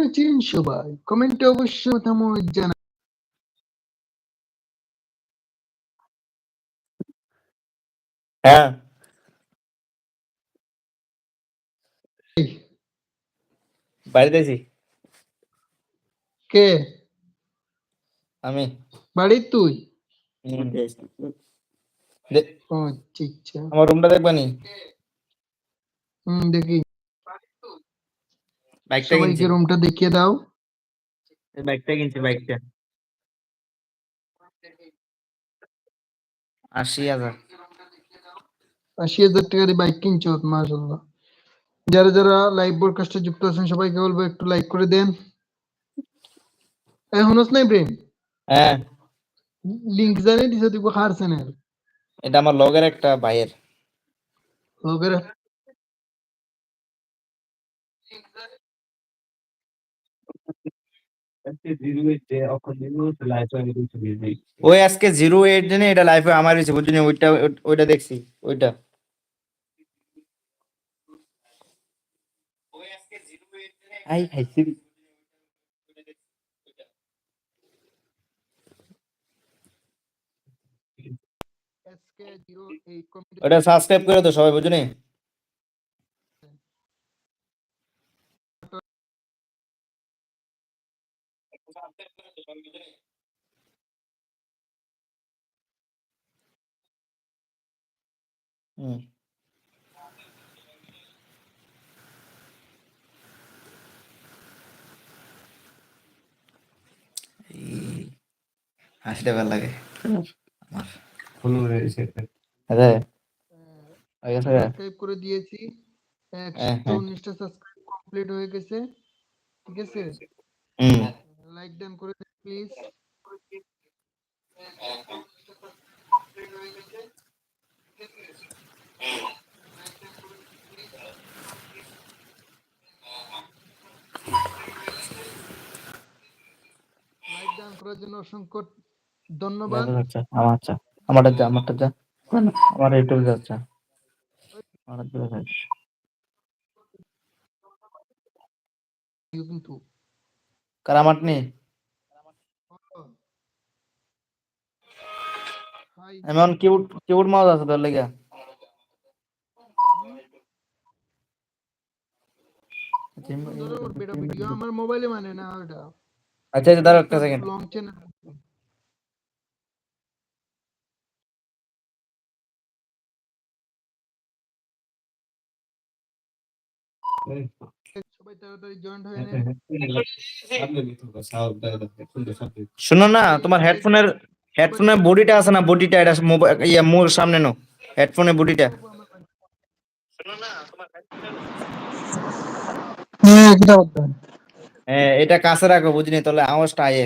আছেন সবাই। কমেন্টে অবশ্যই মতামত জানান হ্যাঁ। বাড়িতে আছি। কে? আমি। বাড়ি তুই? ও আচ্ছা আচ্ছা। আমার রুমটা দেখবানি হুম দেখি। বাইকটা কিনছি রুমটা দেখিয়ে দাও। বাইকটা কিনছি বাইকটা আশি হাজার। আশি হাজার টাকার বাইক কিনছো মাশাল্লাহ যারা যারা লাইভ ব্রডকাস্টে যুক্ত আছেন সবাইকে বলব একটু লাইক করে দেন। এখনস নাই ব্রেন হ্যাঁ। লিংক জানিয়ে দিছো দিব কার চ্যানেল এটা আমার লগের একটা ভাইয়ের। লোকের ওই আজকে জিরো এইট জেনে এটা লাইফে আমার হয়েছে বুঝলি ওইটা ওইটা দেখছি ওইটা। আই খাইছি ওটা সাবস্ক্রাইব করে তো সবাই বুঝলি? হুম এই ভালো লাগে। আমার। আরে। হয়ে গেছে সাবস্ক্রাইব করে দিয়েছি। একশো হ্যাঁ। উনিশটা সাবস্ক্রাইব কমপ্লিট হয়ে গেছে। ঠিক আছে? হুম। লাইক ডান করে দিন প্লিজ লাইক ডান করার জন্য অসংখ্য ধন্যবাদ। আচ্ছা আচ্ছা আমারটা যা আমারটা যা। আমার ইউটিউব যাচ্ছে। আমার দিকে যাচ্ছে। কিন্তু। কার নেই এমন কিউট কিউট মাউস আছে তোর লেগে সুন্দর ওর বেটা ভিডিও আমার মোবাইলে মানে না ওটা। আচ্ছা আচ্ছা দাঁড়াও একটা সেকেন্ড লং চ্যানেল জয়েন্ট নেন শোনো না তোমার হেডফোনের হেডফোনের বডিটা আছে না বডিটা এটা মোবাইল ইয়া মোর সামনে নো হেডফোনের বডিটা হ্যাঁ কিটা বলতে হ্যাঁ এটা কাছে রাখো বুঝলি তাহলে আওয়াজটা আয়ে।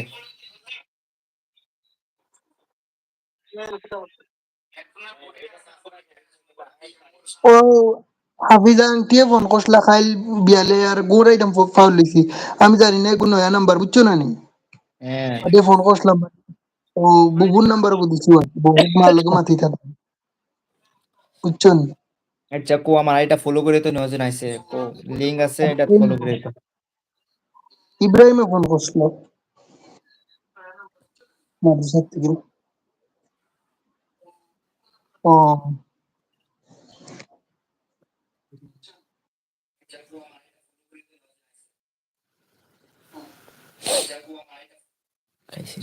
ও হাফিজা আন্টিয়ে ফোন করছিল? খাইল বিয়ালে আর গোড়াই দাম ফাউল লিখি আমি জানি না কোনো নয়া নাম্বার বুঝছ না নি হ্যাঁ। ফোন করছিলাম ও বুবুর নাম্বার বুঝছি মার লগে মাথি থাকে বুঝছ নি? আচ্ছা কো আমার আইটা ফলো করে তো নজন আইছে কো লিংক আছে এটা ফলো করে তো ইব্রাহিমে ফোন করছিল মাদ্রাসা থেকে। ও। খাইছি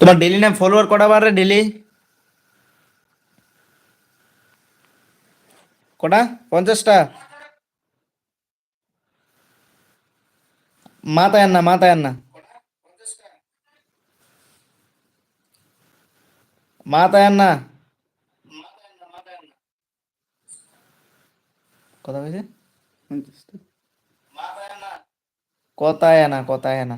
তোমার ডেলি নাম ফলোয়ার কটা বারে ডেলি কটা? পঞ্চাশটা? মাথায় না মাথায় না মাথায় না কথা কইছে? কথায় আনা কথায় আনা।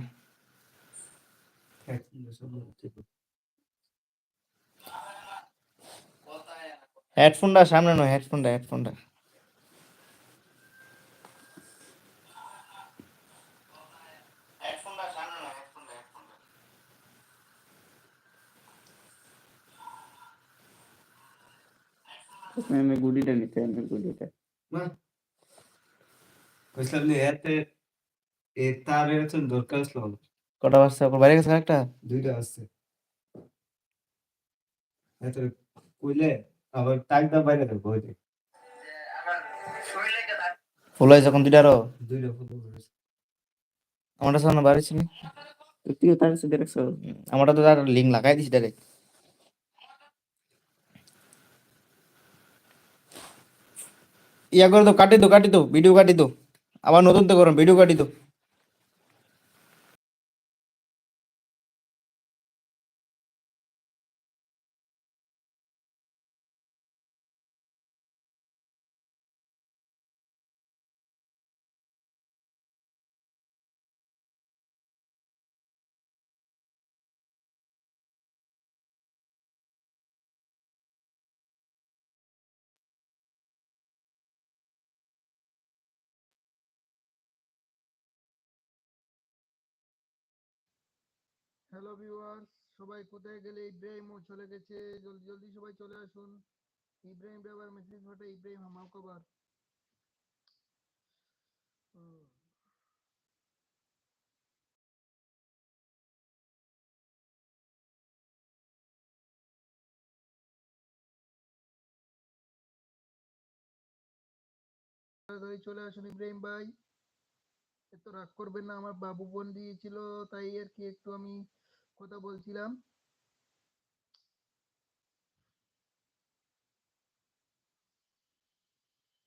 হেডফোনটা সামনে নয় হেডফোনটা হেডফোনটা আমি গুডিটা নিতে আমি গুডিটা বুঝলাম যে এতে এ তার এরকম দরকার আসলো কটা বাজছে ওর বাইরে গেছে একটা দুইটা আসছে কইলে আবার বাইরে দেবো ওই ফুল হয়েছে এখন দুইটারও দুইটা ফুটবল করেছে আমারটা সামনে বাড়ি ছিল। তুইও তার সাথে রাখছো আমারটা তো তার লিঙ্ক লাগাই দিছি ডাইরেক্ট ইয়া করে তো কাটি দো কাটি দো ভিডিও কাটি দো। আবার নতুন তো করুন ভিডিও কাটি দো। হ্যালো ভিউয়ার্স সবাই কোথায় গেলে? ইব্রাহিমও চলে গেছে। জলদি জলদি সবাই চলে আসুন। ইব্রাহিম ব্যবহার মেসেজ পাঠা ইব্রাহিম হামাও কবার। তাড়াতাড়ি চলে আসুন, ইব্রাহিম ভাই। এত রাগ করবেন না, আমার বাবু বোন দিয়েছিল, তাই আর কি একটু আমি কথা বলছিলাম।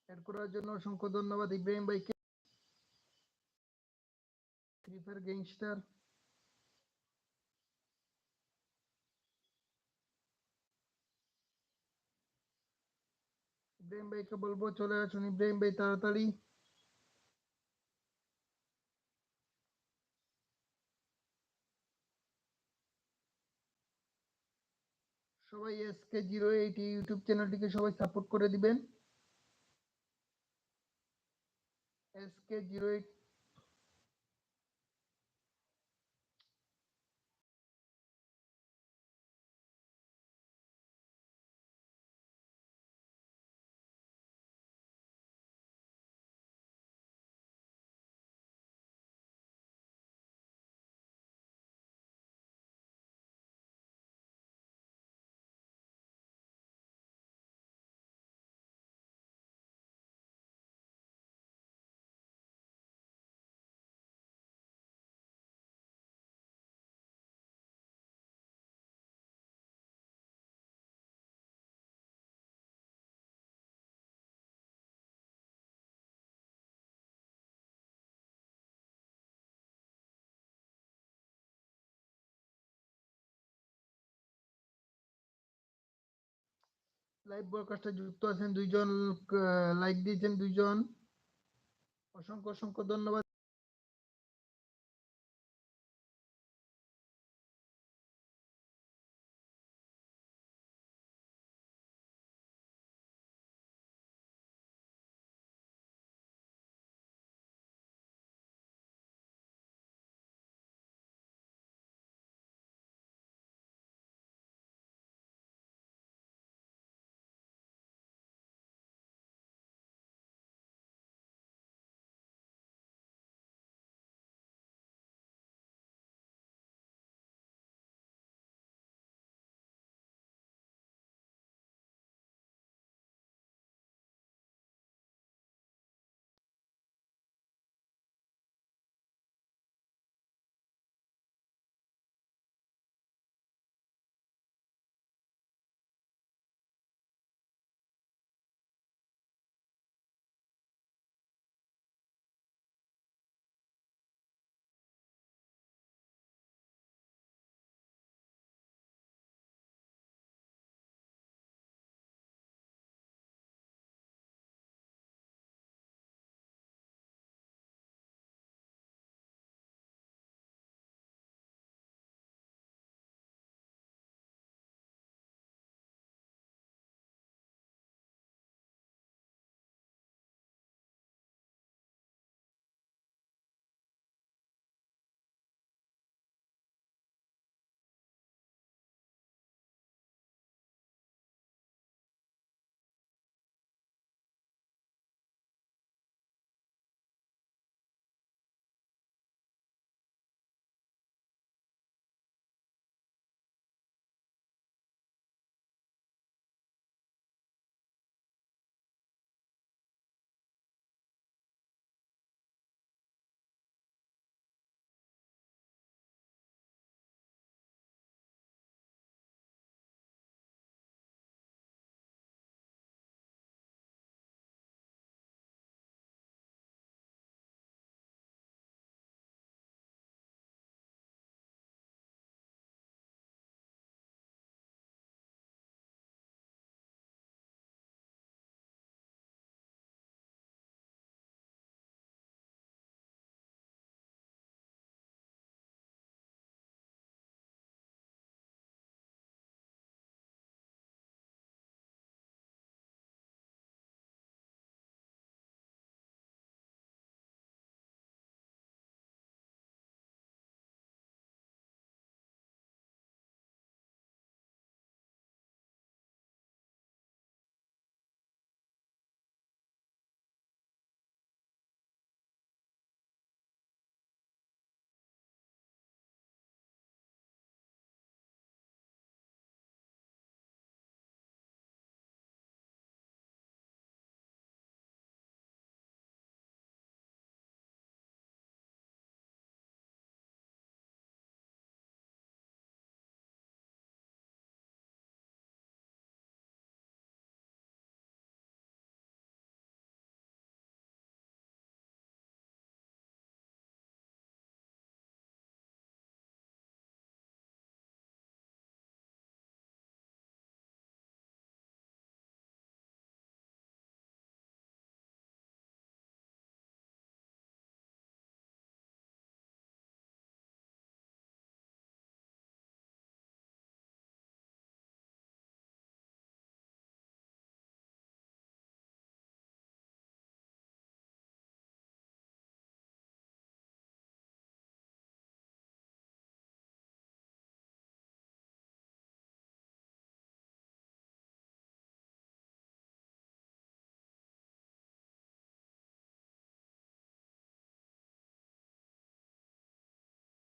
অ্যাড করার জন্য অসংখ্য ধন্যবাদ ইব্রাহিম ভাইকে। ফায়ার গ্যাংস্টার ইব্রাহিম ভাইকে বলব, চলে আসুন। ইব্রাহিম ভাই, তাড়াতাড়ি। সবাই এসকে জিরো এইট ইউটিউব চ্যানেলটিকে সবাই সাপোর্ট করে দিবেন। এসকে জিরো এইট লাইভ ব্রডকাস্টে যুক্ত আছেন দুইজন লাইক দিয়েছেন দুইজন। অসংখ্য অসংখ্য ধন্যবাদ।